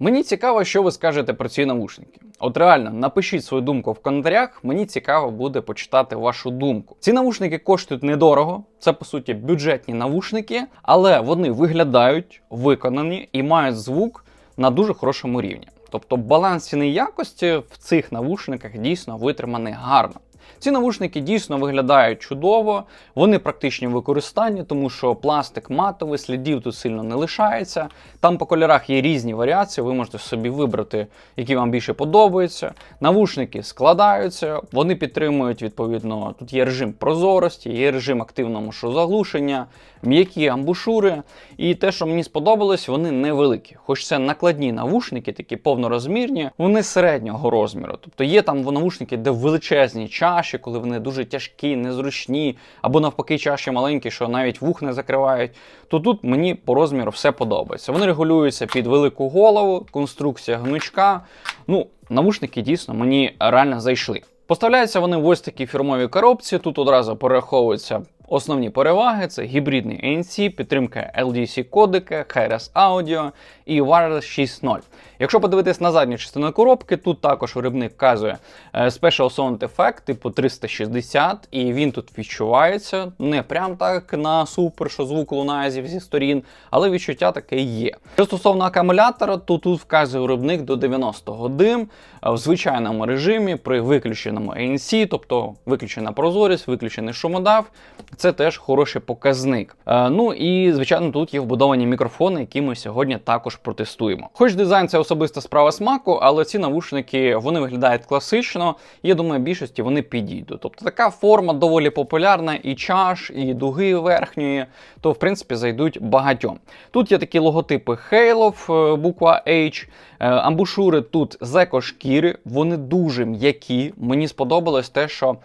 Мені цікаво, що ви скажете про ці навушники. От реально, напишіть свою думку в коментарях. Мені цікаво буде почитати вашу думку. Ці навушники коштують недорого, це по суті бюджетні навушники, але вони виглядають виконані і мають звук на дуже хорошому рівні. Тобто баланс ціни і якості в цих навушниках дійсно витриманий гарно. Ці навушники дійсно виглядають чудово, вони практичні в використанні, тому що пластик матовий, слідів тут сильно не лишається. Там по кольорах є різні варіації, ви можете собі вибрати, які вам більше подобаються. Навушники складаються, вони підтримують відповідно. Тут є режим прозорості, є режим активного шозаглушення, м'які амбушури. І те, що мені сподобалось, вони невеликі. Хоч це накладні навушники, такі повнорозмірні, вони середнього розміру. Тобто є там навушники, де величезні чаші, коли вони дуже тяжкі, незручні, або навпаки, чаші маленькі, що навіть вух не закривають. То тут мені по розміру все подобається. Вони регулюються під велику голову, конструкція гнучка. Ну, навушники дійсно мені реально зайшли. Поставляються вони в ось такій фірмовій коробці. Тут одразу перераховуються основні переваги: це гібридний ANC, підтримка LDC кодека, HRS Audio і Wireless 6.0. Якщо подивитись на задню частину коробки, тут також виробник вказує е, Special Sound Effect типу 360, і він тут відчувається не прям так на супер, що звук лунає зі сторін, але відчуття таке є. Що стосовно акумулятора, то тут вказує виробник до 90 годин е, в звичайному режимі при виключеному ANC, тобто виключена прозорість, виключений шумодав. Це теж хороший показник. Е, ну і звичайно, тут є вбудовані мікрофони, які ми сьогодні також протестуємо. Хоч дизайн це особиста справа смаку, але ці навушники вони виглядають класично. Я думаю, більшості вони підійдуть. Тобто така форма доволі популярна, і чаш, і дуги верхньої, то в принципі зайдуть багатьом. Тут є такі логотипи Halo, буква H. Е, Амбушури тут з екошкіри, вони дуже м'які. Мені сподобалось те, що е,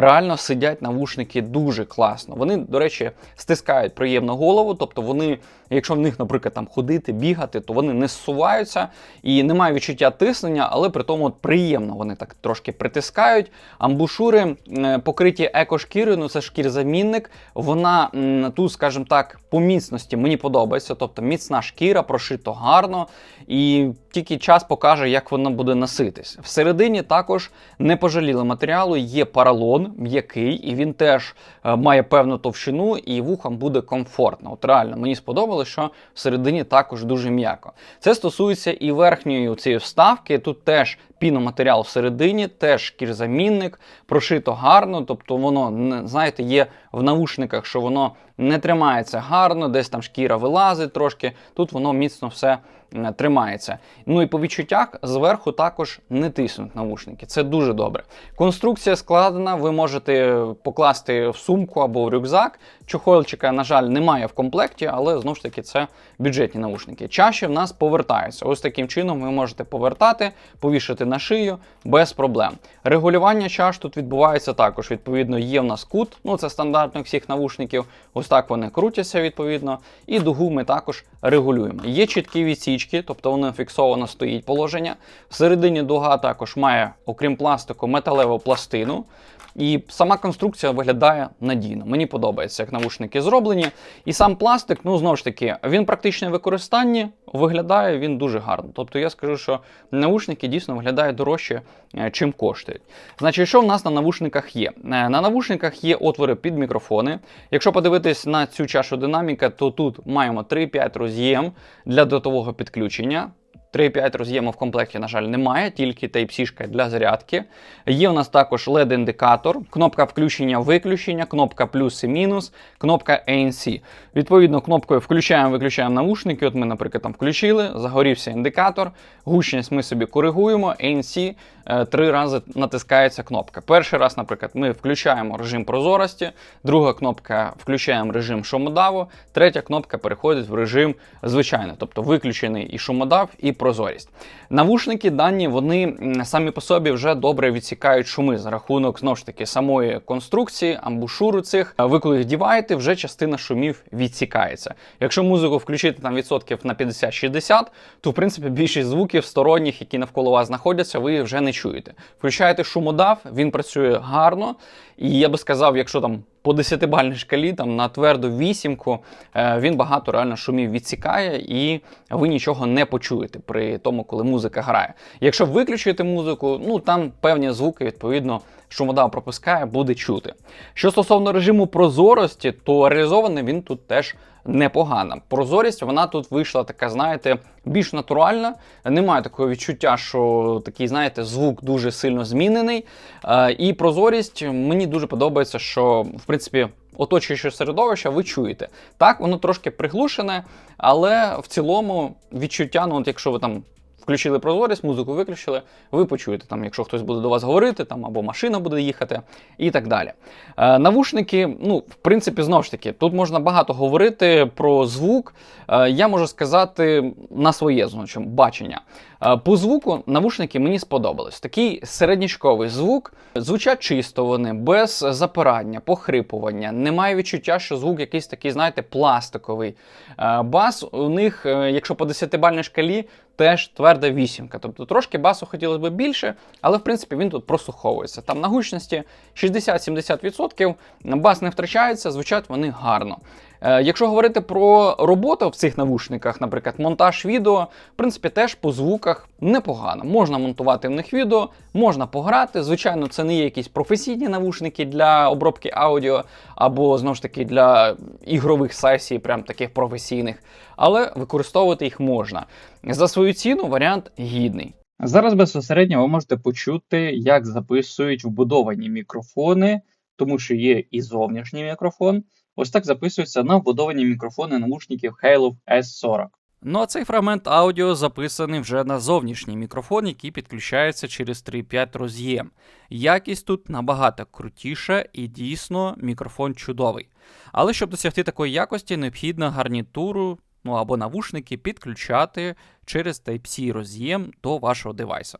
реально сидять навушники дуже класно. Вони, до речі, стискають приємно голову, тобто вони, якщо в них, наприклад, там ходити, бігати, то вони не зсуваються і немає відчуття тиснення, але при тому от приємно вони так трошки притискають. Амбушури покриті екошкірою, ну це шкірзамінник. Вона тут, скажімо так, по міцності мені подобається, тобто міцна шкіра, прошито гарно. І тільки час покаже, як вона буде носитись. Всередині також не пожаліли матеріалу, є паралон м'який, і він теж е, має певну товщину, і вухам буде комфортно. От реально мені сподобалось, що всередині також дуже м'яко. Це стосується і верхньої цієї вставки. Тут теж піноматеріал всередині, теж шкірзамінник, прошито гарно, тобто воно, знаєте, є в наушниках, що воно не тримається гарно, десь там шкіра вилазить трошки, тут воно міцно все тримається. Ну і по відчуттях зверху також не тиснуть навушники. Це дуже добре. Конструкція складена, ви можете покласти в сумку або в рюкзак. Чохольчика, на жаль, немає в комплекті, але знову ж таки це бюджетні навушники. Чаші в нас повертаються. Ось таким чином ви можете повертати, повішати на шию без проблем. Регулювання чаш тут відбувається також. Відповідно, є в нас кут, ну це стандартно всіх навушників. Ось так вони крутяться відповідно. І дугу ми також регулюємо. Є чіткі відсічки, тобто воно фіксовано стоїть положення. Всередині дуга також має, окрім пластику, металеву пластину. І сама конструкція виглядає надійно. Мені подобається, як навушники зроблені. І сам пластик, ну знову ж таки, він практичне використанні, виглядає він дуже гарно. Тобто я скажу, що навушники дійсно виглядають дорожче, е, чим коштують. Значить, що в нас на навушниках є? Е, На навушниках є отвори під мікрофони. Якщо подивитись на цю чашу динаміка, то тут маємо 3-5 роз'єм для дотового підключення. 3,5 роз'єму в комплекті, на жаль, немає, тільки Type-C для зарядки. Є у нас також LED-індикатор, кнопка включення-виключення, кнопка плюс і мінус, кнопка ANC. Відповідно, кнопкою включаємо-виключаємо навушники. От ми, наприклад, там включили, загорівся індикатор, гучність ми собі коригуємо, ANC е, три рази натискається кнопка. Перший раз, наприклад, ми включаємо режим прозорості, друга кнопка включаємо режим шумодаву, третя кнопка переходить в режим звичайний, тобто виключений і шумодав, і прозорість. Навушники дані вони самі по собі вже добре відсікають шуми за рахунок знову ж таки самої конструкції, амбушуру цих. Ви коли їх діваєте, вже частина шумів відсікається. Якщо музику включити там відсотків на 50-60, то в принципі більшість звуків сторонніх, які навколо вас знаходяться, ви вже не чуєте. Включаєте шумодав, він працює гарно, і я би сказав, якщо там по 10-бальній шкалі, там на тверду вісімку, е, він багато реально шумів відсікає, і ви нічого не почуєте при тому, коли музика грає. Якщо виключити музику, ну там певні звуки, відповідно, шумодав пропускає, буде чути. Що стосовно режиму прозорості, то реалізований він тут теж непогано. Прозорість вона тут вийшла така, знаєте, більш натуральна. Немає такого відчуття, що такий, знаєте, звук дуже сильно змінений. Е, І прозорість мені дуже подобається, що в принципі. Оточуюче середовище ви чуєте. Так, воно трошки приглушене, але в цілому відчуття, ну от якщо ви там включили прозорість, музику виключили, ви почуєте, там, якщо хтось буде до вас говорити, там або машина буде їхати, і так далі. Е, навушники, ну, в принципі, знову ж таки, тут можна багато говорити про звук. Е, я можу сказати на своє значить, бачення. Е, по звуку навушники мені сподобались. Такий середнячковий звук. Звучать чисто вони, без запирання, похрипування. Немає відчуття, що звук якийсь такий, знаєте, пластиковий. Е, Бас у них, е, якщо по 10-бальній шкалі, теж тверда вісімка. Тобто трошки басу хотілося б більше, але в принципі він тут прослуховується. Там на гучності 60-70%, бас не втрачається, звучать вони гарно. Е, Якщо говорити про роботу в цих навушниках, наприклад, монтаж відео, в принципі, теж по звуках непогано. Можна монтувати в них відео, можна пограти. Звичайно, це не є якісь професійні навушники для обробки аудіо, або знову ж таки для ігрових сесій, прям таких професійних, але використовувати їх можна. За свою ціну варіант гідний. Зараз безпосередньо ви можете почути, як записують вбудовані мікрофони, тому що є і зовнішній мікрофон. Ось так записуються на вбудовані мікрофони наушників Halo S40. Ну а цей фрагмент аудіо записаний вже на зовнішній мікрофон, який підключається через 3.5 роз'єм. Якість тут набагато крутіша і дійсно мікрофон чудовий. Але щоб досягти такої якості, необхідно гарнітуру ну або навушники підключати через Type-C роз'єм до вашого девайса.